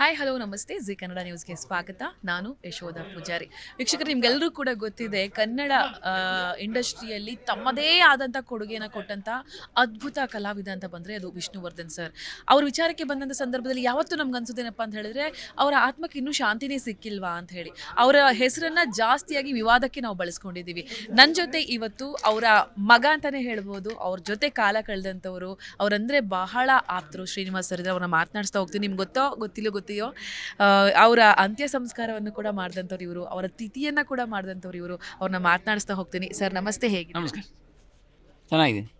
Hi hello ನಮಸ್ತೆ. G Kannada ನ್ಯೂಸ್ಗೆ ಸ್ವಾಗತ. ನಾನು ಯಶೋಧ ಪೂಜಾರಿ. ವೀಕ್ಷಕರು ನಿಮ್ಗೆಲ್ಲರೂ ಕೂಡ ಗೊತ್ತಿದೆ, ಕನ್ನಡ ಇಂಡಸ್ಟ್ರಿಯಲ್ಲಿ ತಮ್ಮದೇ ಆದಂಥ ಕೊಡುಗೆನ ಕೊಟ್ಟಂಥ ಅದ್ಭುತ ಕಲಾವಿದ ಅಂತ ಬಂದರೆ ಅದು ವಿಷ್ಣುವರ್ಧನ್ ಸರ್. ಅವ್ರ ವಿಚಾರಕ್ಕೆ ಬಂದಂಥ ಸಂದರ್ಭದಲ್ಲಿ ಯಾವತ್ತೂ ನಮ್ಗೆ ಅನ್ಸೋದೇನಪ್ಪ ಅಂತ ಹೇಳಿದ್ರೆ, ಅವರ ಆತ್ಮಕ್ಕೆ ಇನ್ನೂ ಶಾಂತಿನೇ ಸಿಕ್ಕಿಲ್ವಾ ಅಂತ ಹೇಳಿ. ಅವರ ಹೆಸರನ್ನ ಜಾಸ್ತಿಯಾಗಿ ವಿವಾದಕ್ಕೆ ನಾವು ಬಳಸ್ಕೊಂಡಿದ್ದೀವಿ. ನನ್ನ ಜೊತೆ ಇವತ್ತು ಅವರ ಮಗ ಅಂತಾನೆ ಹೇಳ್ಬೋದು, ಅವ್ರ ಜೊತೆ ಕಾಲ ಕಳೆದಂಥವರು, ಅವರಂದರೆ ಬಹಳ ಆಪ್ತರು. ಶ್ರೀನಿವಾಸ್ ಸರ್ ಅವ್ರನ್ನ ಮಾತನಾಡಿಸ್ತಾ ಹೋಗ್ತೀನಿ. ನಿಮ್ಗೆ ಗೊತ್ತೋ, ಗೊತ್ತಿಲ್ಲೋ ಗೊತ್ತಿಯೋ ಆ, ಅವರ ಅಂತ್ಯ ಸಂಸ್ಕಾರವನ್ನು ಕೂಡ ಮಾಡಿದಂಥವ್ರು ಇವರು ಅವರ ತಿಥಿಯನ್ನು ಕೂಡ ಮಾಡಿದಂಥವ್ರು ಇವರು. ಅವ್ರನ್ನ ಮಾತನಾಡಿಸ್ತಾ ಹೋಗ್ತೀನಿ. ಸರ್ ನಮಸ್ತೆ ಹೇಗೆ ನಮಸ್ಕಾರ. ಚೆನ್ನಾಗಿದ್ದೀನಿ.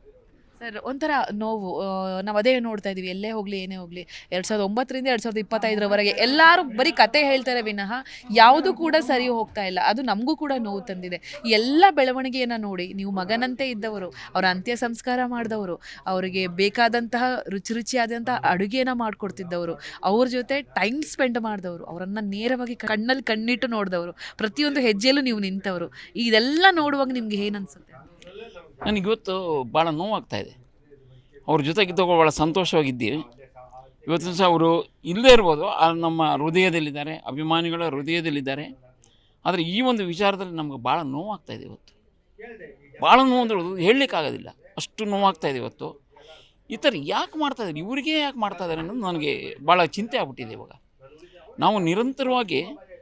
ಸರ್, ಒಂಥರ ನೋವು. ನಾವು ಅದೇ ನೋಡ್ತಾ ಇದ್ದೀವಿ ಎಲ್ಲೇ ಹೋಗಲಿ, ಏನೇ ಹೋಗಲಿ. ಎರಡು ಸಾವಿರದ ಒಂಬತ್ತರಿಂದ ಎರಡು ಸಾವಿರದ ಇಪ್ಪತ್ತೈದರವರೆಗೆ ಎಲ್ಲರೂ ಬರೀ ಕತೆ ಹೇಳ್ತಾರೆ ವಿನಃ ಯಾವುದು ಕೂಡ ಸರಿ ಹೋಗ್ತಾ ಇಲ್ಲ. ಅದು ನಮಗೂ ಕೂಡ ನೋವು ತಂದಿದೆ. ಎಲ್ಲ ಬೆಳವಣಿಗೆಯನ್ನು ನೋಡಿ, ನೀವು ಮಗನಂತೆ ಇದ್ದವರು, ಅವರ ಅಂತ್ಯ ಸಂಸ್ಕಾರ ಮಾಡಿದವರು, ಅವರಿಗೆ ಬೇಕಾದಂತಹ ರುಚಿ ರುಚಿಯಾದಂತಹ ಅಡುಗೆಯನ್ನು ಮಾಡಿಕೊಡ್ತಿದ್ದವರು, ಅವ್ರ ಜೊತೆ ಟೈಮ್ ಸ್ಪೆಂಡ್ ಮಾಡಿದವರು, ಅವರನ್ನು ನೇರವಾಗಿ ಕಣ್ಣಲ್ಲಿ ಕಣ್ಣಿಟ್ಟು ನೋಡಿದವರು, ಪ್ರತಿಯೊಂದು ಹೆಜ್ಜೆಯಲ್ಲೂ ನೀವು ನಿಂತವರು. ಇದೆಲ್ಲ ನೋಡುವಾಗ ನಿಮ್ಗೆ ಏನು ಅನ್ಸುತ್ತೆ? ನನಗೆ ಇವತ್ತು ಭಾಳ ನೋವಾಗ್ತಾ ಇದೆ. ಅವ್ರ ಜೊತೆಗಿದ್ದಾಗ ಭಾಳ ಸಂತೋಷವಾಗಿದ್ದೀವಿ. ಇವತ್ತು ಸಹ ಅವರು ಇಲ್ಲದೇ ಇರ್ಬೋದು, ಆ ನಮ್ಮ ಹೃದಯದಲ್ಲಿದ್ದಾರೆ, ಅಭಿಮಾನಿಗಳ ಹೃದಯದಲ್ಲಿದ್ದಾರೆ. ಆದರೆ ಈ ಒಂದು ವಿಚಾರದಲ್ಲಿ ನಮ್ಗೆ ಭಾಳ ನೋವಾಗ್ತಾ ಇದೆ ಇವತ್ತು. ಭಾಳ ನೋವು ಅಂದ್ರೆ ಅದು ಹೇಳಲಿಕ್ಕಾಗೋದಿಲ್ಲ. ಅಷ್ಟು ನೋವಾಗ್ತಾ ಇದೆ ಇವತ್ತು. ಈ ಥರ ಯಾಕೆ ಮಾಡ್ತಾ ಇದ್ದಾರೆ? ಇವರಿಗೆ ಯಾಕೆ ಮಾಡ್ತಾ ಇದ್ದಾರೆ ಅನ್ನೋದು ನನಗೆ ಭಾಳ ಚಿಂತೆ ಆಗ್ಬಿಟ್ಟಿದೆ ಇವಾಗ. ನಾವು ನಿರಂತರವಾಗಿ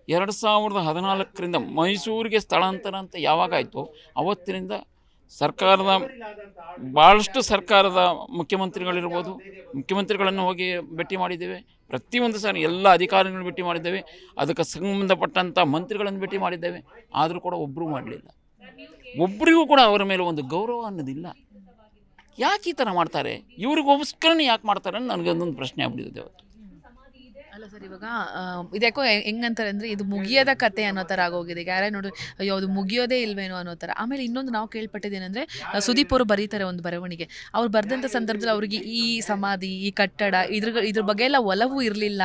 ಎರಡು ಸಾವಿರದ ಹದಿನಾಲ್ಕರಿಂದ ಮೈಸೂರಿಗೆ ಸ್ಥಳಾಂತರ ಅಂತ ಯಾವಾಗ ಆಯಿತು ಅವತ್ತಿನಿಂದ ಸರ್ಕಾರದ ಭಾಳಷ್ಟು ಸರ್ಕಾರದ ಮುಖ್ಯಮಂತ್ರಿಗಳಿರ್ಬೋದು. ಮುಖ್ಯಮಂತ್ರಿಗಳನ್ನು ಹೋಗಿ ಭೇಟಿ ಮಾಡಿದ್ದೇವೆ. ಪ್ರತಿಯೊಂದು ಸಾರಿ ಎಲ್ಲ ಅಧಿಕಾರಿಗಳನ್ನು ಭೇಟಿ ಮಾಡಿದ್ದೇವೆ. ಅದಕ್ಕೆ ಸಂಬಂಧಪಟ್ಟಂಥ ಮಂತ್ರಿಗಳನ್ನು ಭೇಟಿ ಮಾಡಿದ್ದೇವೆ. ಆದರೂ ಕೂಡ ಒಬ್ಬರೂ ಮಾಡಲಿಲ್ಲ. ಒಬ್ಬರಿಗೂ ಕೂಡ ಅವರ ಮೇಲೆ ಒಂದು ಗೌರವ ಅನ್ನೋದಿಲ್ಲ. ಯಾಕೆ ಈ ಥರ ಮಾಡ್ತಾರೆ? ಇವ್ರಿಗೋಸ್ಕರನೇ ಯಾಕೆ ಮಾಡ್ತಾರೆ ಅಂತ ನನಗೆ ಒಂದೊಂದು ಪ್ರಶ್ನೆ ಆಗ್ಬಿಟ್ಟಿದೆ ಅವತ್ತು. ಅಲ್ಲ ಸರ್, ಇವಾಗ ಇದ್ಯಾಕೋ ಹೆಂಗಂತಾರೆ ಅಂದ್ರೆ ಇದು ಮುಗಿಯದ ಕತೆ ಅನ್ನೋ ಥರ ಆಗೋಗಿದೆ. ಯಾರೇ ನೋಡಿ ಅಯ್ಯೋ, ಅದು ಮುಗಿಯೋದೇ ಇಲ್ವೇನೋ ಅನ್ನೋ ಥರ ಆಮೇಲೆ ಇನ್ನೊಂದು ನಾವು ಕೇಳ್ಪಟ್ಟಿದ್ದೇನೆಂದ್ರೆ ಸುದೀಪ್ ಅವರು ಬರೀತಾರೆ ಒಂದು ಬರವಣಿಗೆ. ಅವ್ರು ಬರೆದಂಥ ಸಂದರ್ಭದಲ್ಲಿ ಅವ್ರಿಗೆ ಈ ಸಮಾಧಿ, ಈ ಕಟ್ಟಡ, ಇದ್ರ ಇದ್ರ ಬಗ್ಗೆ ಎಲ್ಲ ಒಲವು ಇರಲಿಲ್ಲ.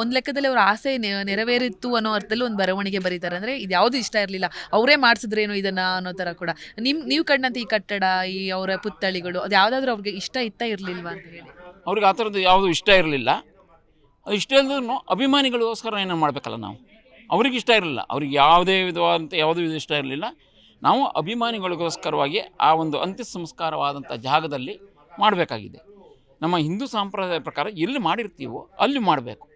ಒಂದು ಲೆಕ್ಕದಲ್ಲಿ ಅವ್ರ ಆಸೆ ನೆರವೇರಿತ್ತು ಅನ್ನೋ ಅರ್ಥದಲ್ಲಿ ಒಂದು ಬರವಣಿಗೆ ಬರೀತಾರೆ. ಅಂದರೆ ಇದು ಯಾವುದು ಇಷ್ಟ ಇರಲಿಲ್ಲ. ಅವರೇ ಮಾಡಿಸಿದ್ರೇನೋ ಇದನ್ನ ಅನ್ನೋ ಥರ ಕೂಡ. ನಿಮ್, ನೀವು ಕಂಡಂತ ಈ ಕಟ್ಟಡ, ಈ ಅವರ ಪುತ್ಥಳಿಗಳು ಅದು ಯಾವುದಾದ್ರೂ ಅವ್ರಿಗೆ ಇಷ್ಟ ಇತ್ತ ಇರಲಿಲ್ವಾ ಅಂತ ಹೇಳಿ? ಅವ್ರಿಗೆ ಆ ಥರದ್ದು ಯಾವುದು ಇಷ್ಟ ಇರಲಿಲ್ಲ. ಅದು ಇಷ್ಟ ಅಭಿಮಾನಿಗಳಿಗೋಸ್ಕರ ಏನೋ ಮಾಡಬೇಕಲ್ಲ ನಾವು? ಅವ್ರಿಗೆ ಇಷ್ಟ ಇರಲಿಲ್ಲ. ಅವ್ರಿಗೆ ಯಾವುದೇ ವಿಧವಾದಂಥ, ಯಾವುದೇ ವಿಧ ಇಷ್ಟ ಇರಲಿಲ್ಲ. ನಾವು ಅಭಿಮಾನಿಗಳಿಗೋಸ್ಕರವಾಗಿ ಆ ಒಂದು ಅಂತ್ಯ ಸಂಸ್ಕಾರವಾದಂಥ ಜಾಗದಲ್ಲಿ ಮಾಡಬೇಕಾಗಿದೆ. ನಮ್ಮ ಹಿಂದೂ ಸಂಪ್ರದಾಯ ಪ್ರಕಾರ ಎಲ್ಲಿ ಮಾಡಿರ್ತೀವೋ ಅಲ್ಲಿ ಮಾಡಬೇಕು.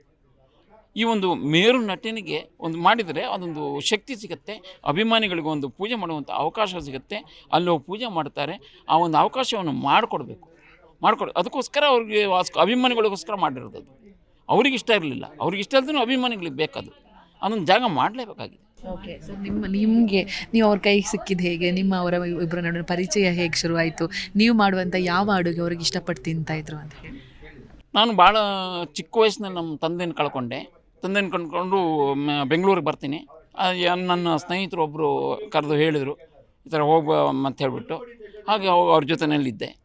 ಈ ಒಂದು ಮೇರು ನಟನಿಗೆ ಒಂದು ಮಾಡಿದರೆ ಅದೊಂದು ಶಕ್ತಿ ಸಿಗುತ್ತೆ, ಅಭಿಮಾನಿಗಳಿಗೂ ಒಂದು ಪೂಜೆ ಮಾಡುವಂಥ ಅವಕಾಶ ಸಿಗುತ್ತೆ, ಅಲ್ಲಿ ಪೂಜೆ ಮಾಡ್ತಾರೆ, ಆ ಒಂದು ಅವಕಾಶವನ್ನು ಮಾಡಿಕೊಡ್ಬೇಕು. ಮಾಡ್ಕೊಡು, ಅದಕ್ಕೋಸ್ಕರ ಅವ್ರಿಗೆ ಅಭಿಮಾನಿಗಳಿಗೋಸ್ಕರ ಮಾಡಿರೋದು ಅವ್ರಿಗೆ ಇಷ್ಟ ಇರಲಿಲ್ಲ. ಅವ್ರಿಗೆ ಇಷ್ಟ ಇಲ್ದ್ರೂ ಅಭಿಮಾನಿಗಳಿಗೆ ಬೇಕದು ಅದೊಂದು ಜಾಗ ಮಾಡಲೇಬೇಕಾಗಿದೆ. ಓಕೆ ಸರ್ ನಿಮ್ಮ ನಿಮಗೆ ನೀವು ಅವ್ರ ಕೈಗೆ ಸಿಕ್ಕಿದ್ದು ಹೇಗೆ? ನಿಮ್ಮ ಅವರ ಇಬ್ಬರ ನಡುವಿನ ಪರಿಚಯ ಹೇಗೆ ಶುರುವಾಯಿತು ನೀವು ಮಾಡುವಂಥ ಯಾವ ಅಡುಗೆ ಅವ್ರಿಗೆ ಇಷ್ಟಪಟ್ಟು ತಿಂತಾ ಇದ್ರು ಅಂತ ಹೇಳಿ. ನಾನು ಭಾಳ ಚಿಕ್ಕ ವಯಸ್ಸಿನಲ್ಲಿ ನಮ್ಮ ತಂದೆನ ಕಳ್ಕೊಂಡೆ. ತಂದೆನ ಕಂಡ್ಕೊಂಡು ಬೆಂಗಳೂರಿಗೆ ಬರ್ತೀನಿ. ನನ್ನ ಸ್ನೇಹಿತರು ಒಬ್ಬರು ಕರೆದು ಹೇಳಿದರು. ಈ ಥರ ಹೋಗುವ ಅಂತ ಹೇಳಿಬಿಟ್ಟು. ಹಾಗೆ ಅವ್- ಅವ್ರ ಜೊತೆಯಲ್ಲಿದ್ದೆ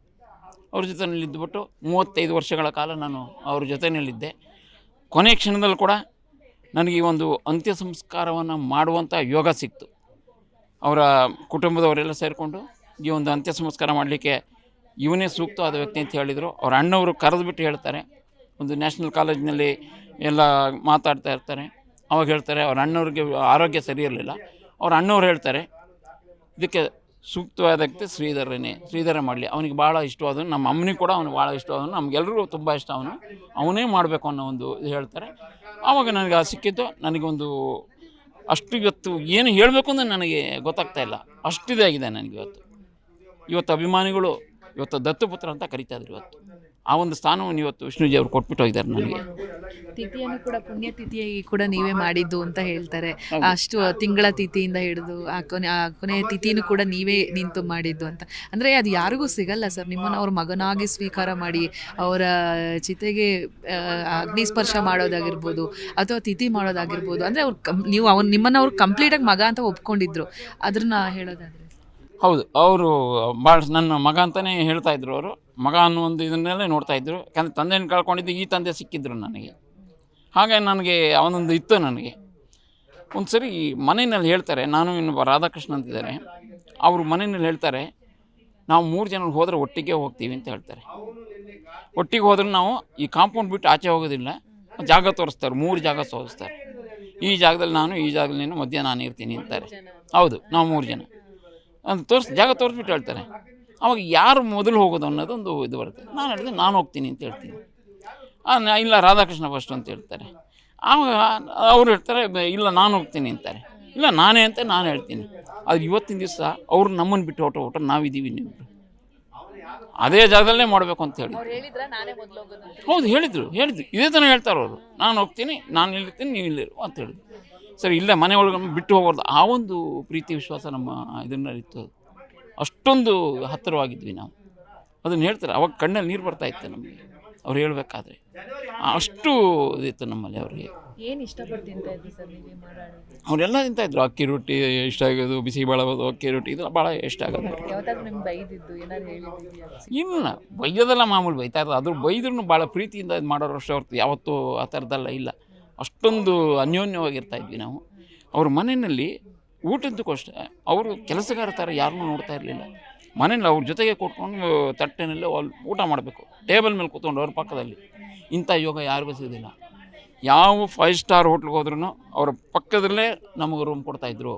ಅವ್ರ ಜೊತೆಯಲ್ಲಿದ್ದುಬಿಟ್ಟು ಮೂವತ್ತೈದು ವರ್ಷಗಳ ಕಾಲ ನಾನು ಅವ್ರ ಜೊತೆಯಲ್ಲಿದ್ದೆ ಕೊನೆ ಕ್ಷಣದಲ್ಲಿ ಕೂಡ ನನಗೆ ಈ ಒಂದು ಅಂತ್ಯ ಸಂಸ್ಕಾರವನ್ನು ಮಾಡುವಂಥ ಯೋಗ ಸಿಕ್ತು. ಅವರ ಕುಟುಂಬದವರೆಲ್ಲ ಸೇರಿಕೊಂಡು ಈ ಒಂದು ಅಂತ್ಯ ಸಂಸ್ಕಾರ ಮಾಡಲಿಕ್ಕೆ ಇವನೇ ಸೂಕ್ತವಾದ ವ್ಯಕ್ತಿ ಅಂತ ಹೇಳಿದರು. ಅವ್ರ ಅಣ್ಣವರು ಕರೆದುಬಿಟ್ಟು ಹೇಳ್ತಾರೆ. ಒಂದು ನ್ಯಾಷನಲ್ ಕಾಲೇಜಿನಲ್ಲಿ ಎಲ್ಲ ಮಾತಾಡ್ತಾ ಇರ್ತಾರೆ. ಅವಾಗ ಹೇಳ್ತಾರೆ, ಅವ್ರ ಅಣ್ಣವ್ರಿಗೆ ಆರೋಗ್ಯ ಸರಿ ಇರಲಿಲ್ಲ. ಅವ್ರ ಅಣ್ಣವ್ರು ಹೇಳ್ತಾರೆ, ಇದಕ್ಕೆ ಸೂಕ್ತವಾದ ವ್ಯಕ್ತಿ ಶ್ರೀಧರನೇ. ಶ್ರೀಧರ ಮಾಡಲಿ. ಅವನಿಗೆ ಭಾಳ ಇಷ್ಟವಾದನು ನಮ್ಮ ಅಮ್ಮನಿಗೆ ಕೂಡ ಅವನು ಭಾಳ ಇಷ್ಟವಾದನು ನಮಗೆಲ್ಲರಿಗೂ ತುಂಬ ಇಷ್ಟ ಅವನು ಅವನೇ ಮಾಡಬೇಕು ಅನ್ನೋ ಒಂದು ಇದು ಹೇಳ್ತಾರೆ. ಆವಾಗ ನನಗೆ ಆ ಸಿಕ್ಕಿದ್ದು ನನಗೊಂದು ಅಷ್ಟು ಇವತ್ತು ಏನು ಹೇಳಬೇಕು ಅಂದರೆ ನನಗೆ ಗೊತ್ತಾಗ್ತಾ ಇಲ್ಲ. ಅಷ್ಟಿದೆ ಆಗಿದೆ ನನಗೆ ಇವತ್ತು. ಇವತ್ತು ಅಭಿಮಾನಿಗಳು, ಇವತ್ತು ದತ್ತುಪುತ್ರ ಅಂತ ಕರಿತಾ ಇದ್ರು ಇವತ್ತು. ಆ ಒಂದು ಸ್ಥಾನವನ್ನು ಇವತ್ತು ವಿಷ್ಣುಜಿ ಅವರು ಕೊಟ್ಬಿಟ್ಟು ಹೋಗಿದ್ದಾರೆ ನನಗೆ ತಿಥಿಯನ್ನು ಕೂಡ ಪುಣ್ಯ ತಿಥಿಯಾಗಿ ಕೂಡ ನೀವೇ ಮಾಡಿದ್ದು ಅಂತ ಹೇಳ್ತಾರೆ. ಅಷ್ಟು ತಿಂಗಳ ತಿಥಿಯಿಂದ ಹಿಡಿದು ಆ ಕೊನೆ ಆ ಕೊನೆಯ ತಿಥಿನೂ ಕೂಡ ನೀವೇ ನಿಂತು ಮಾಡಿದ್ದು ಅಂತ. ಅಂದರೆ ಅದು ಯಾರಿಗೂ ಸಿಗಲ್ಲ ಸರ್. ನಿಮ್ಮನ್ನು ಅವ್ರ ಮಗನಾಗಿ ಸ್ವೀಕಾರ ಮಾಡಿ ಅವರ ಚಿತೆಗೆ ಅಗ್ನಿಸ್ಪರ್ಶ ಮಾಡೋದಾಗಿರ್ಬೋದು ಅಥವಾ ತಿಥಿ ಮಾಡೋದಾಗಿರ್ಬೋದು. ಅಂದರೆ ಅವ್ರು ಕಂ ನೀವು ಅವ್ರು ನಿಮ್ಮನ್ನು ಅವ್ರು ಕಂಪ್ಲೀಟಾಗಿ ಮಗ ಅಂತ ಒಪ್ಕೊಂಡಿದ್ರು. ಅದನ್ನ ಹೇಳೋದಾದ್ರೆ. ಹೌದು. ಅವರು ಭಾಳ ನನ್ನ ಮಗ ಅಂತಲೇ ಹೇಳ್ತಾ ಇದ್ರು ಅವರು. ಮಗ ಅನ್ನೋ ಒಂದು ಇದನ್ನೆಲ್ಲ ನೋಡ್ತಾ ಯಾಕಂದರೆ ಯಾಕಂದ್ರೆ ತಂದೆಯನ್ನು ಕಳ್ಕೊಂಡಿದ್ದು ಈ ತಂದೆ ಸಿಕ್ಕಿದ್ರು ನನಗೆ. ಹಾಗೆ ನನಗೆ ಅವನೊಂದು ಇತ್ತು ನನಗೆ. ಒಂದು ಸರಿ ಮನೆಯಲ್ಲಿ ಹೇಳ್ತಾರೆ, ನಾನು ಇನ್ನೊಬ್ಬ ರಾಧಾಕೃಷ್ಣ ಅಂತಿದ್ದಾರೆ ಅವರು ಮನೆಯಲ್ಲಿ ಹೇಳ್ತಾರೆ, ನಾವು ಮೂರು ಜನ ಹೋದರೆ ಒಟ್ಟಿಗೆ ಹೋಗ್ತೀವಿ ಅಂತ ಹೇಳ್ತಾರೆ. ಒಟ್ಟಿಗೆ ಹೋದ್ರೆ ನಾವು ಈ ಕಾಂಪೌಂಡ್ ಬಿಟ್ಟು ಆಚೆ ಹೋಗೋದಿಲ್ಲ. ಜಾಗ ತೋರಿಸ್ತಾರೆ, ಮೂರು ಜಾಗ ತೋರಿಸ್ತಾರೆ. ಈ ಜಾಗದಲ್ಲಿ ನಾನು, ಈ ಜಾಗದಲ್ಲಿ ನೀನು ಮಧ್ಯ ನಾನು ಇರ್ತೀನಿ ಅಂತಾರೆ. ಹೌದು, ನಾವು ಮೂರು ಜನ. ಅದು ತೋರಿಸ್, ಜಾಗ ತೋರಿಸ್ಬಿಟ್ಟು ಹೇಳ್ತಾರೆ. ಅವಾಗ ಯಾರು ಮೊದಲು ಹೋಗೋದು ಅನ್ನೋದು ಒಂದು ಇದು ಬರುತ್ತೆ. ನಾನು ಹೇಳಿದೆ ನಾನು ಹೋಗ್ತೀನಿ ಅಂತ ಹೇಳ್ತೀನಿ. ಇಲ್ಲ ರಾಧಾಕೃಷ್ಣ ಫಸ್ಟ್ ಅಂತ ಹೇಳ್ತಾರೆ. ಆವಾಗ ಅವ್ರು ಹೇಳ್ತಾರೆ "ಬ- ಇಲ್ಲ ನಾನು ಹೋಗ್ತೀನಿ ಅಂತಾರೆ. ಇಲ್ಲ ನಾನೇ ಅಂತ ನಾನು ಹೇಳ್ತೀನಿ. ಅದು ಇವತ್ತಿನ ದಿವಸ ಅವರು ನಮ್ಮನ್ನು ಬಿಟ್ಟು ಹೊಟ್ಟು ಹೊಟ್ಟು ನಾವಿದ್ದೀವಿ ನೀವು ಅದೇ ಜಾಗದಲ್ಲೇ ಮಾಡಬೇಕು ಅಂತ ಹೇಳಿ ಹೌದು ಹೇಳಿದರು ಹೇಳಿದ್ರು. ಇದೇ ಥರ ಹೇಳ್ತಾರೆ ಅವರು. ನಾನು ಹೋಗ್ತೀನಿ ನಾನು ಇಲ್ಲಿರ್ತೀನಿ ನೀವು ಇಲ್ಲಿರು ಅಂತ ಹೇಳಿದ್ರು. ಸರಿ ಇಲ್ಲೇ ಮನೆ ಒಳಗೆ ಬಿಟ್ಟು ಹೋಗೋದು ಆ ಒಂದು ಪ್ರೀತಿ ವಿಶ್ವಾಸ ನಮ್ಮ ಇದನ್ನ ಇತ್ತು ಅದು. ಅಷ್ಟೊಂದು ಹತ್ತಿರವಾಗಿದ್ವಿ ನಾವು. ಅದನ್ನು ಹೇಳ್ತಾರೆ ಅವಾಗ ಕಣ್ಣಲ್ಲಿ ನೀರು ಬರ್ತಾ ಇತ್ತು ನಮಗೆ. ಅವ್ರು ಹೇಳಬೇಕಾದ್ರೆ. ಅಷ್ಟು ಇದಿತ್ತು ನಮ್ಮಲ್ಲಿ ಅವರಿಗೆ. ಏನು ಅವರೆಲ್ಲ ತಿಂತಾಯಿದ್ರು ಅಕ್ಕಿ ರೊಟ್ಟಿ ಇಷ್ಟ ಆಗೋದು ಬಿಸಿ ಬಾಳಬೋದು ಅಕ್ಕಿ ರೊಟ್ಟಿ ಇದೆಲ್ಲ ಭಾಳ ಇಷ್ಟ ಆಗೋದು. ಇಲ್ಲ ಬೈಯೋದೆಲ್ಲ ಮಾಮೂಲಿ ಬೈತಾ ಇರೋದು. ಅದ್ರ ಬೈದ್ರೂ ಭಾಳ ಪ್ರೀತಿಯಿಂದ ಇದು ಮಾಡೋರು ಅಷ್ಟೇ ಹೊರ್ತು ಯಾವತ್ತೂ ಆ ಥರದ್ದೆಲ್ಲ ಇಲ್ಲ. ಅಷ್ಟೊಂದು ಅನ್ಯೋನ್ಯವಾಗಿರ್ತಾ ಇದ್ವಿ ನಾವು. ಅವ್ರ ಮನೆಯಲ್ಲಿ ಊಟದ್ದಕ್ಕೂ ಅಷ್ಟೇ ಅವರು ಕೆಲಸಗಾರ ಥರ ಯಾರನ್ನೂ ನೋಡ್ತಾ ಇರಲಿಲ್ಲ. ಮನೇಲಿ ಅವ್ರ ಜೊತೆಗೆ ಕೊಟ್ಕೊಂಡು ತಟ್ಟೆನಲ್ಲಿ ಊಟ ಮಾಡಬೇಕು. ಟೇಬಲ್ ಮೇಲೆ ಕೂತ್ಕೊಂಡು ಅವ್ರ ಪಕ್ಕದಲ್ಲಿ. ಇಂಥ ಯೋಗ ಯಾರಿಗೂ ಸಿಗೋದಿಲ್ಲ ಯಾವ ಫೈವ್ ಸ್ಟಾರ್ ಹೋಟ್ಲಿಗೆ ಹೋದ್ರೂ ಅವ್ರ ಪಕ್ಕದಲ್ಲೇ ನಮಗೆ ರೂಮ್ ಕೊಡ್ತಾಯಿದ್ರು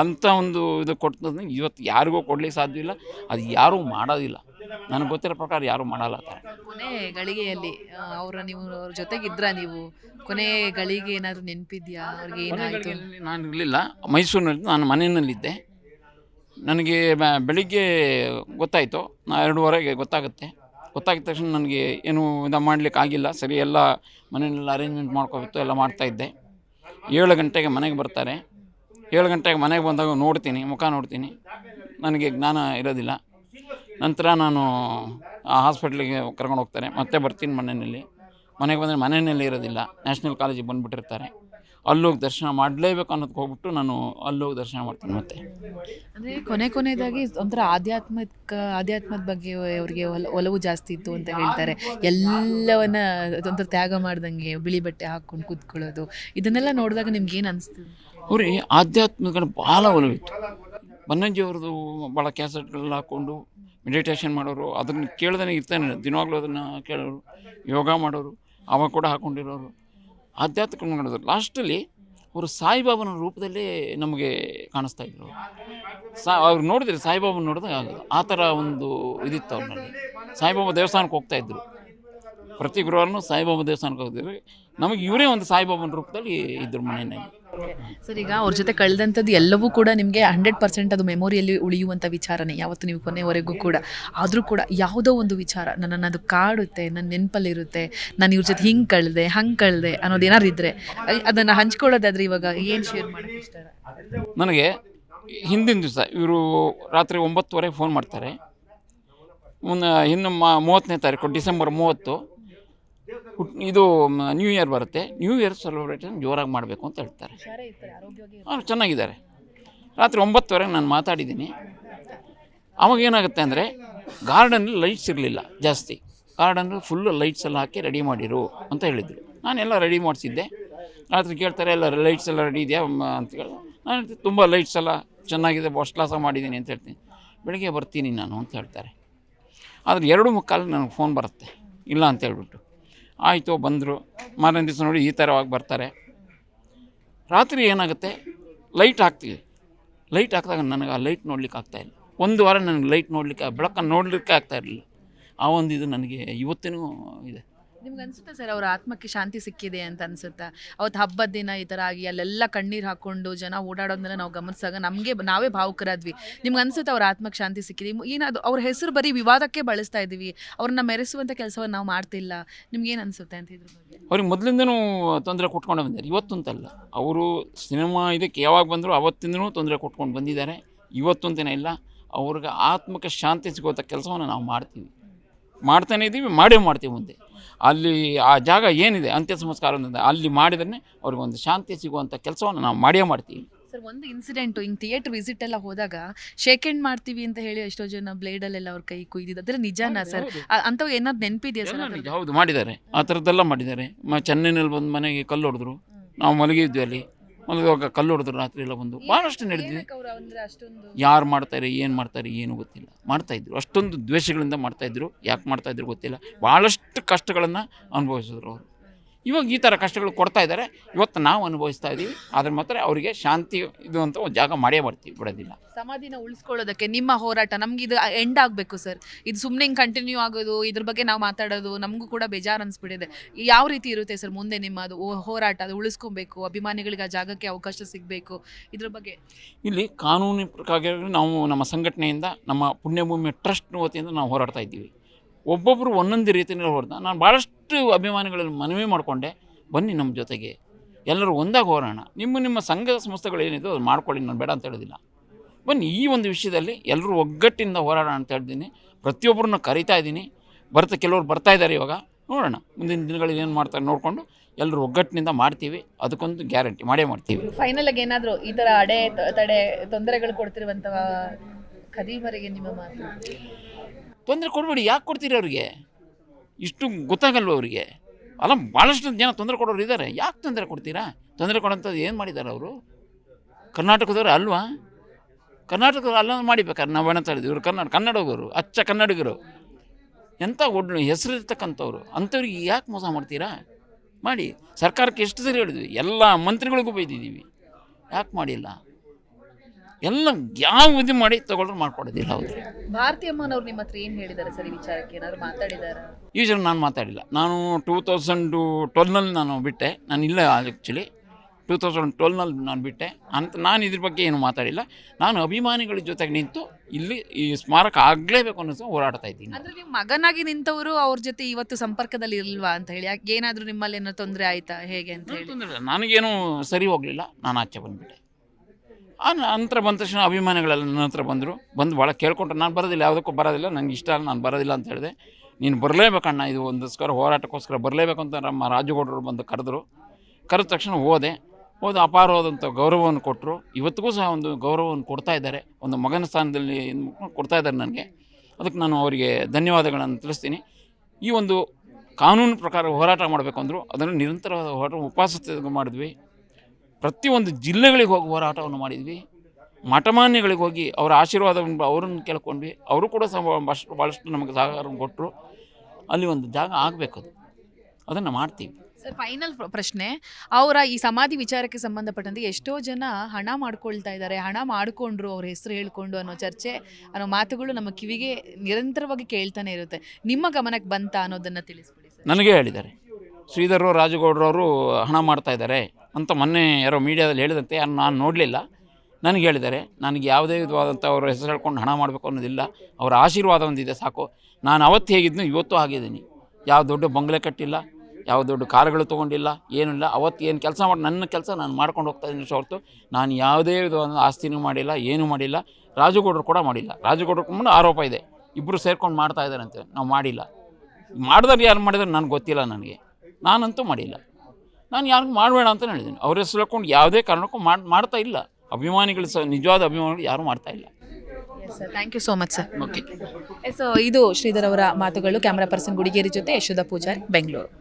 ಅಂಥ ಒಂದು ಇದು ಕೊಟ್ಟು ಇವತ್ತು ಯಾರಿಗೂ ಕೊಡ್ಲಿಕ್ಕೆ ಸಾಧ್ಯವಿಲ್ಲ. ಅದು ಯಾರೂ ಮಾಡೋದಿಲ್ಲ. ನನಗೆ ಗೊತ್ತಿರೋ ಪ್ರಕಾರ ಯಾರೂ ಮಾಡಲ್ಲ ಕೊನೆ ಗಳಿಗೆಯಲ್ಲಿ ಅವರ ನೀವು ಅವ್ರ ಜೊತೆಗಿದ್ರ ನೀವು ಕೊನೆ ಗಳಿಗೆ ಏನಾದರೂ ನೆನಪಿದ್ಯಾ? ಅವ್ರಿಗೆ ಏನಾಯಿತು? ನಾನು ಇರಲಿಲ್ಲ. ಮೈಸೂರಿನಲ್ಲಿ ನಾನು ಮನೆಯಲ್ಲಿದ್ದೆ. ನನಗೆ ಬೆಳಿಗ್ಗೆ ಗೊತ್ತಾಯಿತು. ನಾ ಎರಡೂವರೆಗೆ ಗೊತ್ತಾಗುತ್ತೆ. ಗೊತ್ತಾಗಿದ ತಕ್ಷಣ ನನಗೆ ಏನು ಇದು ಮಾಡಲಿಕ್ಕೆ ಆಗಿಲ್ಲ. ಸರಿ ಎಲ್ಲ ಮನೆಯಲ್ಲೆಲ್ಲ ಅರೇಂಜ್ಮೆಂಟ್ ಮಾಡ್ಕೋಬೇಕು ಎಲ್ಲ ಮಾಡ್ತಾಯಿದ್ದೆ ಏಳು ಗಂಟೆಗೆ ಮನೆಗೆ ಬರ್ತಾರೆ. ಏಳು ಗಂಟೆಗೆ ಮನೆಗೆ ಬಂದಾಗ ನೋಡ್ತೀನಿ, ಮುಖ ನೋಡ್ತೀನಿ. ನನಗೆ ಜ್ಞಾನ ಇರೋದಿಲ್ಲ. ನಂತರ ನಾನು ಆ ಹಾಸ್ಪಿಟ್ಲಿಗೆ ಕರ್ಕೊಂಡು ಹೋಗ್ತಾರೆ. ಮತ್ತೆ ಬರ್ತೀನಿ ಮನೆಯಲ್ಲಿ. ಮನೆಗೆ ಬಂದರೆ ಮನೆಯಲ್ಲಿ ಇರೋದಿಲ್ಲ. ನ್ಯಾಷನಲ್ ಕಾಲೇಜಿಗೆ ಬಂದುಬಿಟ್ಟಿರ್ತಾರೆ. ಅಲ್ಲೋಗಿ ದರ್ಶನ ಮಾಡಲೇಬೇಕು ಅನ್ನೋದಕ್ಕೆ ಹೋಗ್ಬಿಟ್ಟು ನಾನು ಅಲ್ಲೋಗಿ ದರ್ಶನ ಮಾಡ್ತೀನಿ ಮತ್ತೆ. ಅಂದರೆ ಕೊನೆ ಕೊನೆಯದಾಗಿ ಒಂಥರ ಆಧ್ಯಾತ್ಮಿಕ ಆಧ್ಯಾತ್ಮದ ಬಗ್ಗೆ ಅವರಿಗೆ ಒಲ- ಒಲವು ಜಾಸ್ತಿ ಇತ್ತು ಅಂತ ಹೇಳ್ತಾರೆ. ಎಲ್ಲವನ್ನ ಒಂಥರ ತ್ಯಾಗ ಮಾಡ್ದಂಗೆ ಬಿಳಿ ಬಟ್ಟೆ ಹಾಕೊಂಡು ಕೂತ್ಕೊಳ್ಳೋದು ಇದನ್ನೆಲ್ಲ ನೋಡಿದಾಗ ನಿಮ್ಗೆ ಏನು ಅನಿಸ್ತು? ಅವ್ರಿ ಆಧ್ಯಾತ್ಮಿಕ ಭಾಳ ಒಲವಿತ್ತು. ಬನ್ನಂಜಿಯವ್ರದ್ದು ಭಾಳ ಕ್ಯಾಸೆಟ್ಗಳನ್ನ ಹಾಕ್ಕೊಂಡು ಮೆಡಿಟೇಷನ್ ಮಾಡೋರು ಅದನ್ನು ಕೇಳ್ದೇ ಇರ್ತಾನೆ ದಿನವಾಗ್ಲೂ ಅದನ್ನು ಕೇಳೋರು ಯೋಗ ಮಾಡೋರು ಅವಾಗ ಕೂಡ ಹಾಕ್ಕೊಂಡಿರೋರು ಆಧ್ಯಾತ್ಮಿಕ ನೋಡಿದ್ರು ಲಾಸ್ಟಲ್ಲಿ ಅವರು ಸಾಯಿಬಾಬನ ರೂಪದಲ್ಲೇ ನಮಗೆ ಕಾಣಿಸ್ತಾ ಇದ್ರು. ಸಾ, ಅವ್ರು ನೋಡಿದ್ರೆ ಸಾಯಿಬಾಬನ ನೋಡಿದಾಗ ಆ ಥರ ಒಂದು ಇದಿತ್ತು ಅವ್ರಲ್ಲಿ ಸಾಯಿಬಾಬಾ ದೇವಸ್ಥಾನಕ್ಕೆ ಹೋಗ್ತಾ ಇದ್ರು. ಪ್ರತಿ ಗುರುವಾರನೂ ಸಾಯಿಬಾಬಾ ದೇವಸ್ಥಾನಕ್ಕೆ ಹೋಗ್ತಿದ್ರು. ನಮಗೆ ಇವರೇ ಒಂದು ಸಾಯಿಬಾಬನ ರೂಪದಲ್ಲಿ ಇದ್ರು ಮನೆಯಲ್ಲಿ. ಸರ್, ಈಗ ಅವ್ರ ಜೊತೆ ಕಳೆದಂಥದ್ದು ಎಲ್ಲವೂ ಕೂಡ ನಿಮಗೆ ಹಂಡ್ರೆಡ್ ಪರ್ಸೆಂಟ್ ಅದು ಮೆಮೊರಿಯಲ್ಲಿ ಉಳಿಯುವಂಥ ವಿಚಾರನೇ. ಯಾವತ್ತು ನೀವು ಕೊನೆವರೆಗೂ ಕೂಡ. ಆದರೂ ಕೂಡ ಯಾವುದೋ ಒಂದು ವಿಚಾರ, ನನ್ನನ್ನು ಅದು ಕಾಡುತ್ತೆ, ನನ್ನ ನೆನಪಲ್ಲಿರುತ್ತೆ, ನಾನು ಇವ್ರ ಜೊತೆ ಹಿಂಗೆ ಕಳೆದೆ, ಹಂಗೆ ಕಳೆದೆ ಅನ್ನೋದು ಏನಾದ್ರು ಇದ್ದರೆ ಅದನ್ನು ಹಂಚ್ಕೊಳ್ಳೋದಾದ್ರೆ ಇವಾಗ ಏನು ಶೇರ್ ಮಾಡೋಕ್ಕೆ ಇಷ್ಟ? ನನಗೆ ಹಿಂದಿನ ದಿವಸ ಇವರು ರಾತ್ರಿ ಒಂಬತ್ತುವರೆಗೆ ಫೋನ್ ಮಾಡ್ತಾರೆ. ಮುನ್ನ ಇನ್ನು ಮೂವತ್ತನೇ ತಾರೀಕು, ಡಿಸೆಂಬರ್ ಮೂವತ್ತು. ಇದು ನ್ಯೂ ಇಯರ್ ಬರುತ್ತೆ. ನ್ಯೂ ಇಯರ್ ಸೆಲೆಬ್ರೇಷನ್ ಜೋರಾಗಿ ಮಾಡಬೇಕು ಅಂತ ಹೇಳ್ತಾರೆ. ಅವ್ರು ಚೆನ್ನಾಗಿದ್ದಾರೆ. ರಾತ್ರಿ ಒಂಬತ್ತುವರೆಗೆ ನಾನು ಮಾತಾಡಿದ್ದೀನಿ. ಅವಾಗ ಏನಾಗುತ್ತೆ ಅಂದರೆ ಗಾರ್ಡನಲ್ಲಿ ಲೈಟ್ಸ್ ಇರಲಿಲ್ಲ ಜಾಸ್ತಿ. ಗಾರ್ಡನ್ ಫುಲ್ಲು ಲೈಟ್ಸ್ ಎಲ್ಲ ಹಾಕಿ ರೆಡಿ ಮಾಡಿರು ಅಂತ ಹೇಳಿದರು. ನಾನೆಲ್ಲ ರೆಡಿ ಮಾಡಿಸಿದ್ದೆ ರಾತ್ರಿ ಕೇಳ್ತಾರೆ, ಎಲ್ಲ ಲೈಟ್ಸ್ ಎಲ್ಲ ರೆಡಿ ಇದೆಯಾ ಅಂತ ಕೇಳಿ ನಾನು ತುಂಬ ಲೈಟ್ಸ್ ಎಲ್ಲ ಚೆನ್ನಾಗಿದೆ ಫಸ್ಟ್ ಕ್ಲಾಸ ಮಾಡಿದ್ದೀನಿ, ಅಂತ ಹೇಳ್ತೀನಿ. ಬೆಳಗ್ಗೆ ಬರ್ತೀನಿ ನಾನು ಅಂತ ಹೇಳ್ತಾರೆ. ಆದರೆ ಎರಡು ಮುಕ್ಕಾಲು ನನಗೆ ಫೋನ್ ಬರುತ್ತೆ. ಇಲ್ಲ ಅಂತ ಹೇಳ್ಬಿಟ್ಟು. ಆಯಿತು, ಬಂದರು. ಮಾರನೇ ದಿವಸ ನೋಡಿ ಈ ಥರವಾಗಿ ಬರ್ತಾರೆ. ರಾತ್ರಿ ಏನಾಗುತ್ತೆ? ಲೈಟ್ ಹಾಕ್ತೀವಿ. ಲೈಟ್ ಹಾಕಿದಾಗ ನನಗೆ ಆ ಲೈಟ್ ನೋಡ್ಲಿಕ್ಕೆ ಆಗ್ತಾಯಿಲ್ಲ ಒಂದು ವಾರ ನನಗೆ ಲೈಟ್ ನೋಡಲಿಕ್ಕೆ ಬೆಳಕನ್ನು ನೋಡಲಿಕ್ಕೆ ಆಗ್ತಾ ಇರಲಿಲ್ಲ. ಆ ಒಂದು ಇದು ನನಗೆ ಇವತ್ತಿನೂ ಇದೆ. ನಿಮ್ಗೆ ಅನ್ಸುತ್ತಾ ಸರ್ ಅವ್ರ ಆತ್ಮಕ್ಕೆ ಶಾಂತಿ ಸಿಕ್ಕಿದೆ ಅಂತ ಅನ್ಸುತ್ತಾ? ಅವತ್ತು ಹಬ್ಬದ ದಿನ ಈ ಥರ ಆಗಿ ಅಲ್ಲೆಲ್ಲ ಕಣ್ಣೀರು ಹಾಕೊಂಡು ಜನ ಓಡಾಡೋದನ್ನೆಲ್ಲ ನಾವು ಗಮನಿಸಿದಾಗ ನಮಗೆ ನಾವೇ ಭಾವುಕರಾದ್ವಿ. ನಿಮ್ಗೆ ಅನ್ಸುತ್ತೆ ಅವ್ರ ಆತ್ಮಕ್ಕೆ ಶಾಂತಿ ಸಿಕ್ಕಿದೆ? ಏನದು ಅವ್ರ ಹೆಸರು ಬರೀ ವಿವಾದಕ್ಕೆ ಬಳಸ್ತಾ ಇದ್ದೀವಿ. ಅವ್ರನ್ನ ಮೆರೆಸುವಂಥ ಕೆಲಸವನ್ನು ನಾವು ಮಾಡ್ತಿಲ್ಲ. ನಿಮ್ಗೇನು ಅನಿಸುತ್ತೆ ಅಂತ ಇದ್ರ ಅವ್ರಿಗೆ ಮೊದಲಿಂದನೂ ತೊಂದರೆ ಕೊಟ್ಕೊಂಡು ಬಂದಿದ್ದಾರೆ. ಇವತ್ತು ಅಂತಲ್ಲ ಅವರು ಸಿನಿಮಾ ಇದಕ್ಕೆ ಯಾವಾಗ ಬಂದರೂ ಅವತ್ತಿಂದನೂ ತೊಂದರೆ ಕೊಟ್ಕೊಂಡು ಬಂದಿದ್ದಾರೆ. ಇವತ್ತು ಇಲ್ಲ. ಅವ್ರಿಗೆ ಆತ್ಮಕ್ಕೆ ಶಾಂತಿ ಸಿಗುವಂಥ ಕೆಲಸವನ್ನು ನಾವು ಮಾಡ್ತೀವಿ. ಮಾಡ್ತಾನೆ ಇದ್ದೀವಿ ಮಾಡೇ ಮಾಡ್ತೀವಿ ಮುಂದೆ. ಅಲ್ಲಿ ಆ ಜಾಗ ಏನಿದೆ ಅಂತ್ಯ ಸಂಸ್ಕಾರ ಅಂತಂದರೆ ಅಲ್ಲಿ ಮಾಡಿದ್ರೆ ಅವ್ರಿಗೊಂದು ಶಾಂತಿ ಸಿಗುವಂಥ ಕೆಲಸವನ್ನು ನಾವು ಮಾಡಿಯೇ ಮಾಡ್ತೀವಿ. ಸರ್ ಒಂದು ಇನ್ಸಿಡೆಂಟು ಹಿಂಗೆ ಥಿಯೇಟರ್ ವಿಸಿಟ್ ಎಲ್ಲ ಹೋದಾಗ ಶೇಕ್ ಹ್ಯಾಂಡ್ ಮಾಡ್ತೀವಿ ಅಂತ ಹೇಳಿ ಎಷ್ಟೋ ಜನ ಬ್ಲೇಡಲ್ಲೆಲ್ಲ ಅವ್ರ ಕೈ ಕುಯ್ದಿದ್ದು ಅದರ ನಿಜಾನಾ ಸರ್? ಅಂಥವು ಏನಾದ್ರು ನೆನಪಿದೆಯಾ ಸರ್ ನಿಜ, ಹೌದು ಮಾಡಿದ್ದಾರೆ. ಆ ಥರದ್ದೆಲ್ಲ ಮಾಡಿದ್ದಾರೆ. ಮ ಚೆನ್ನೈನಲ್ಲಿ ಬಂದು ಮನೆಗೆ ಕಲ್ಲು ಹೊಡೆದ್ರು. ನಾವು ಮಲಗಿದ್ವಿ ಅಲ್ಲಿ. ಮಲಗುವಾಗ ಕಲ್ಲು ಹೊಡೆದ್ರು ರಾತ್ರಿ ಎಲ್ಲ ಬಂದು. ಭಾಳಷ್ಟು ನಡೆದಿದೆ. ಯಾರು ಮಾಡ್ತಾರೆ ಏನು ಮಾಡ್ತಾರೆ ಏನು ಗೊತ್ತಿಲ್ಲ. ಮಾಡ್ತಾಯಿದ್ರು ಅಷ್ಟೊಂದು ದ್ವೇಷಗಳಿಂದ ಮಾಡ್ತಾಯಿದ್ರು ಯಾಕೆ ಮಾಡ್ತಾಯಿದ್ರು ಗೊತ್ತಿಲ್ಲ. ಭಾಳಷ್ಟು ಕಷ್ಟಗಳನ್ನು ಅನುಭವಿಸಿದ್ರು ಅವರು. ಇವಾಗ ಈ ಥರ ಕಷ್ಟಗಳು ಕೊಡ್ತಾ ಇದ್ದಾರೆ. ಇವತ್ತು ನಾವು ಅನುಭವಿಸ್ತಾ ಇದ್ದೀವಿ ಆದರೆ ಮಾತ್ರ ಅವರಿಗೆ ಶಾಂತಿ ಇದು ಅಂತ ಒಂದು ಜಾಗ ಮಾಡೇ ಬರ್ತೀವಿ ಬಿಡೋದಿಲ್ಲ. ಸಮಾಧಿನ ಉಳಿಸ್ಕೊಳ್ಳೋದಕ್ಕೆ ನಿಮ್ಮ ಹೋರಾಟ ನಮ್ಗೆ ಇದು ಎಂಡ್ ಆಗಬೇಕು ಸರ್. ಇದು ಸುಮ್ಮನೆ ಹಿಂಗೆ ಕಂಟಿನ್ಯೂ ಆಗೋದು ಇದ್ರ ಬಗ್ಗೆ ನಾವು ಮಾತಾಡೋದು ನಮಗೂ ಕೂಡ ಬೇಜಾರು ಅನಿಸ್ಬಿಟ್ಟಿದೆ ಯಾವ ರೀತಿ ಇರುತ್ತೆ ಸರ್ ಮುಂದೆ ನಿಮ್ಮದು ಅದು ಹೋರಾಟ ಅದು ಉಳಿಸ್ಕೊಬೇಕು ಅಭಿಮಾನಿಗಳಿಗೆ ಆ ಜಾಗಕ್ಕೆ ಅವಕಾಶ ಸಿಗಬೇಕು ಇದ್ರ ಬಗ್ಗೆ? ಇಲ್ಲಿ ಕಾನೂನು ಪ್ರಕಾರ ನಾವು ನಮ್ಮ ಸಂಘಟನೆಯಿಂದ ನಮ್ಮ ಪುಣ್ಯಭೂಮಿ ಟ್ರಸ್ಟ್ ವತಿಯಿಂದ ನಾವು ಹೋರಾಡ್ತಾ ಇದ್ದೀವಿ. ಒಬ್ಬೊಬ್ಬರು ಒಂದೊಂದು ರೀತಿಯಲ್ಲಿ ಹೊರತ ನಾನು ಭಾಳಷ್ಟು ಅಭಿಮಾನಿಗಳನ್ನು ಮನವಿ ಮಾಡಿಕೊಂಡೆ, ಬನ್ನಿ ನಮ್ಮ ಜೊತೆಗೆ. ಎಲ್ಲರೂ ಒಂದಾಗಿ ಹೋರೋಣ ನಿಮ್ಮ ನಿಮ್ಮ ಸಂಘ ಸಂಸ್ಥೆಗಳು ಏನಿದೆ ಅದು ಮಾಡ್ಕೊಳ್ಳಿ, ನಾನು ಬೇಡ ಅಂತ ಹೇಳೋದಿಲ್ಲ. ಬನ್ನಿ, ಈ ಒಂದು ವಿಷಯದಲ್ಲಿ ಎಲ್ಲರೂ ಒಗ್ಗಟ್ಟಿನಿಂದ ಹೋರಾಡೋಣ ಅಂತ ಹೇಳ್ತೀನಿ. ಪ್ರತಿಯೊಬ್ಬರನ್ನ ಕರಿತಾ ಇದ್ದೀನಿ. ಬರ್ತಾ, ಕೆಲವರು ಬರ್ತಾ ಇದ್ದಾರೆ ಇವಾಗ. ನೋಡೋಣ. ಮುಂದಿನ ದಿನಗಳಲ್ಲಿ ಏನು ಮಾಡ್ತಾರೆ ನೋಡಿಕೊಂಡು ಎಲ್ಲರೂ ಒಗ್ಗಟ್ಟಿನಿಂದ ಮಾಡ್ತೀವಿ. ಅದಕ್ಕೊಂದು ಗ್ಯಾರಂಟಿ, ಮಾಡೇ ಮಾಡ್ತೀವಿ. ಫೈನಲ್ ಆಗಿ ಏನಾದರೂ ಈ ಥರ ಅಡೆ ತಡೆ ತೊಂದರೆಗಳು ಕೊಡ್ತಿರುವಂಥ ಖದೀಮರಿಗೆ ನಿಮ್ಮ ಮಾತು? ತೊಂದರೆ ಕೊಡಬೇಡಿ, ಯಾಕೆ ಕೊಡ್ತೀರಿ ಅವರಿಗೆ? ಇಷ್ಟು ಗೊತ್ತಾಗಲ್ವ ಅವರಿಗೆ? ಅಲ್ಲ ಭಾಳಷ್ಟು ಜನ ತೊಂದರೆ ಕೊಡೋರು ಇದ್ದಾರೆ ಯಾಕೆ ತೊಂದರೆ ಕೊಡ್ತೀರಾ? ತೊಂದರೆ ಕೊಡೋಂಥದ್ದು ಏನು ಮಾಡಿದ್ದಾರೆ ಅವರು? ಕರ್ನಾಟಕದವರು ಅಲ್ವಾ? ಕರ್ನಾಟಕದವ್ರು ಅಲ್ಲ ಮಾಡಿಬೇಕಾದ್ರೆ ನಾವು ಏನಂತ ಹೇಳಿದ್ವಿ ಇವರು ಕನ್ನಡ ಕನ್ನಡಗರು, ಅಚ್ಚ ಕನ್ನಡಿಗರು. ಎಂಥ ಒಡ್ ಹೆಸರಿರ್ತಕ್ಕಂಥವ್ರು, ಅಂಥವ್ರಿಗೆ ಯಾಕೆ ಮೋಸ ಮಾಡ್ತೀರಾ? ಮಾಡಿ, ಸರ್ಕಾರಕ್ಕೆ ಎಷ್ಟು ಸರಿ ಹೇಳಿದ್ವಿ, ಎಲ್ಲ ಮಂತ್ರಿಗಳಿಗೂ ಬೈದಿದ್ದೀವಿ. ಯಾಕೆ ಮಾಡಿಲ್ಲ? ಎಲ್ಲ ಯಾವ ಇದು ಮಾಡಿ ತಗೊಳ್ರು ಮಾಡ್ಕೊಡೋದಿಲ್ಲ ಹೌದು. ಭಾರತೀಯಮ್ಮನವ್ರು ನಿಮ್ಮ ಹತ್ರ ಏನು ಹೇಳಿದ್ದಾರೆ ಸರ್ ಈ ವಿಚಾರಕ್ಕೆ? ಏನಾದ್ರು ಮಾತಾಡಿದಾರ? ಈ ಜನ ನಾನು ಮಾತಾಡಿಲ್ಲ. ನಾನು ಟೂ ತೌಸಂಡು ಟ್ವೆಲ್ನಲ್ಲಿ ನಾನು ಬಿಟ್ಟೆ. ನಾನು ಇಲ್ಲ ಆ್ಯಕ್ಚುಲಿ ಟೂ ತೌಸಂಡ್ ಟ್ವೆಲ್ನಲ್ಲಿ ನಾನು ಬಿಟ್ಟೆ. ಅಂತ ನಾನು ಇದ್ರ ಬಗ್ಗೆ ಏನು ಮಾತಾಡಿಲ್ಲ. ನಾನು ಅಭಿಮಾನಿಗಳ ಜೊತೆಗೆ ನಿಂತು ಇಲ್ಲಿ ಈ ಸ್ಮಾರಕ ಆಗಲೇಬೇಕು ಅನ್ನೋದು ಹೋರಾಡ್ತಾ ಇದ್ದೀನಿ. ಅಂದರೆ ನೀವು ಮಗನಾಗಿ ನಿಂತವರು ಅವ್ರ ಜೊತೆ ಇವತ್ತು ಸಂಪರ್ಕದಲ್ಲಿ ಇಲ್ವಾ ಅಂತ ಹೇಳಿ? ಯಾಕೆ ಏನಾದ್ರೂ ನಿಮ್ಮಲ್ಲಿ ಏನೋ ತೊಂದರೆ ಆಯ್ತಾ? ಹೇಗೆ ಅಂತ ಹೇಳಿ? ತೊಂದರೆ ಇಲ್ಲ. ನನಗೇನು ಸರಿ ಹೋಗಲಿಲ್ಲ. ನಾನು ಆಚೆ ಬಂದುಬಿಟ್ಟೆ. ಆ ನಂತರ ಬಂದ ತಕ್ಷಣ ಅಭಿಮಾನಿಗಳೆಲ್ಲ ನನ್ನ ಹತ್ರ ಬಂದರು. ಬಂದು ಭಾಳ ಕೇಳ್ಕೊಂಡ್ರು. ನಾನು ಬರೋದಿಲ್ಲ, ಯಾವುದಕ್ಕೂ ಬರೋದಿಲ್ಲ. ನನಗೆ ಇಷ್ಟ ಅಲ್ಲ, ನಾನು ಬರೋದಿಲ್ಲ ಅಂತ ಹೇಳಿದೆ. ನೀನು ಬರಲೇಬೇಕಣ್ಣ, ಇದು ಒಂದಸ್ಕರ ಹೋರಾಟಕ್ಕೋಸ್ಕರ ಬರಲೇಬೇಕು ಅಂತ ನಮ್ಮ ರಾಜುಗೌಡರು ಬಂದು ಕರೆದ್ರು. ಕರೆದ ತಕ್ಷಣ ಹೋದೆ. ಹೋದ ಅಪಾರವಾದಂಥ ಗೌರವವನ್ನು ಕೊಟ್ಟರು ಇವತ್ತಿಗೂ ಸಹ ಒಂದು ಗೌರವವನ್ನು ಕೊಡ್ತಾ ಇದ್ದಾರೆ. ಒಂದು ಮಗನ ಸ್ಥಾನದಲ್ಲಿ ಕೊಡ್ತಾ ಇದ್ದಾರೆ ನನಗೆ. ಅದಕ್ಕೆ ನಾನು ಅವರಿಗೆ ಧನ್ಯವಾದಗಳನ್ನು ತಿಳಿಸ್ತೀನಿ. ಈ ಒಂದು ಕಾನೂನು ಪ್ರಕಾರ ಹೋರಾಟ ಮಾಡಬೇಕು ಅಂದರು. ಅದನ್ನು ನಿರಂತರವಾದ ಹೋರಾಟ ಉಪವಾಸ ಮಾಡಿದ್ವಿ. ಪ್ರತಿಯೊಂದು ಜಿಲ್ಲೆಗಳಿಗೆ ಹೋಗಿ ಹೋರಾಟವನ್ನು ಮಾಡಿದ್ವಿ. ಮಠಮಾನ್ಯಗಳಿಗೆ ಹೋಗಿ ಅವರ ಆಶೀರ್ವಾದವನ್ನು ಅವರನ್ನು ಕೇಳ್ಕೊಂಡ್ವಿ. ಅವರು ಕೂಡ ಸಹ ಭಾಳಷ್ಟು ಭಾಳಷ್ಟು ನಮಗೆ ಸಹಕಾರ ಕೊಟ್ಟರು ಅಲ್ಲಿ ಒಂದು ಜಾಗ ಆಗಬೇಕು ಅದು. ಅದನ್ನು ಮಾಡ್ತೀವಿ. ಸರ್ ಫೈನಲ್ ಪ್ರಶ್ನೆ. ಅವರ ಈ ಸಮಾಧಿ ವಿಚಾರಕ್ಕೆ ಸಂಬಂಧಪಟ್ಟಂತೆ ಎಷ್ಟೋ ಜನ ಹಣ ಮಾಡ್ಕೊಳ್ತಾ ಇದ್ದಾರೆ. ಹಣ ಮಾಡಿಕೊಂಡ್ರು ಅವ್ರ ಹೆಸರು ಹೇಳ್ಕೊಂಡು ಅನ್ನೋ ಚರ್ಚೆ ಅನ್ನೋ ಮಾತುಗಳು ನಮ್ಮ ಕಿವಿಗೆ ನಿರಂತರವಾಗಿ ಕೇಳ್ತಾನೆ ಇರುತ್ತೆ. ನಿಮ್ಮ ಗಮನಕ್ಕೆ ಬಂತ ಅನ್ನೋದನ್ನು ತಿಳಿಸ್ಬಿಡಿ ನನಗೆ ಹೇಳಿದ್ದಾರೆ. ಶ್ರೀಧರ್ ರಾಜಗೌಡರವರು ಹಣ ಮಾಡ್ತಾ ಇದ್ದಾರೆ. ಅಂತ ಮೊನ್ನೆ ಯಾರೋ ಮೀಡಿಯಾದಲ್ಲಿ ಹೇಳಿದಂತೆ ಯಾರು ನಾನು ನೋಡಲಿಲ್ಲ. ನನಗೆ ಹೇಳಿದ್ದಾರೆ, ನನಗೆ ಯಾವುದೇ ವಿಧವಾದಂಥ ಅವರ ಹೆಸರು ಹೇಳ್ಕೊಂಡು ಹಣ ಮಾಡಬೇಕು ಅನ್ನೋದಿಲ್ಲ. ಅವರ ಆಶೀರ್ವಾದ ಒಂದಿದೆ, ಸಾಕು. ನಾನು ಅವತ್ತು ಹೇಗಿದ್ನೋ ಇವತ್ತು ಆಗಿದ್ದೀನಿ ಯಾವ ದೊಡ್ಡ ಬಂಗ್ಲೆ ಕಟ್ಟಿಲ್ಲ, ಯಾವ ದೊಡ್ಡ ಕಾರುಗಳು ತೊಗೊಂಡಿಲ್ಲ, ಏನಿಲ್ಲ. ಅವತ್ತು ಏನು ಕೆಲಸ ಮಾಡಿ, ನನ್ನ ಕೆಲಸ ನಾನು ಮಾಡ್ಕೊಂಡು ಹೋಗ್ತಾ ಇದ್ದೀನಿ ಹೊರತು, ನಾನು ಯಾವುದೇ ವಿಧವಾದ ಆಸ್ತಿನೂ ಮಾಡಿಲ್ಲ, ಏನೂ ಮಾಡಿಲ್ಲ. ರಾಜಗೌಡರು ಕೂಡ ಮಾಡಿಲ್ಲ. ರಾಜಗೌಡರು ಮುಂದೆ ಆರೋಪ ಇದೆ. ಇಬ್ಬರು ಸೇರ್ಕೊಂಡು ಮಾಡ್ತಾ ಇದ್ದಾರಂತೆ ನಾವು ಮಾಡಿಲ್ಲ. ಮಾಡಿದ್ರೆ ಯಾರು ಮಾಡಿದ್ರೆ ನನಗೆ ಗೊತ್ತಿಲ್ಲ ನನಗೆ. ನಾನಂತೂ ಮಾಡಿಲ್ಲ. ನಾನು ಯಾರಿಗೂ ಮಾಡಬೇಡ ಅಂತ ಹೇಳಿದ್ದೀನಿ. ಅವ್ರ ಹೆಸರು ಹೇಳ್ಕೊಂಡು ಯಾವುದೇ ಕಾರಣಕ್ಕೂ ಮಾಡಿ ಮಾಡ್ತಾ ಇಲ್ಲ. ಅಭಿಮಾನಿಗಳು ಸಹ ನಿಜವಾದ ಅಭಿಮಾನಿಗಳು ಯಾರೂ ಮಾಡ್ತಾ ಇಲ್ಲ. Yes sir thank you so much sir okay so ಇದು ಶ್ರೀಧರ್ ಅವರ ಮಾತುಗಳು. ಕ್ಯಾಮ್ರಾ ಪರ್ಸನ್ ಗುಡಿಗೇರಿ ಜೊತೆ ಯಶೋಧ ಪೂಜಾರಿ ಬೆಂಗಳೂರು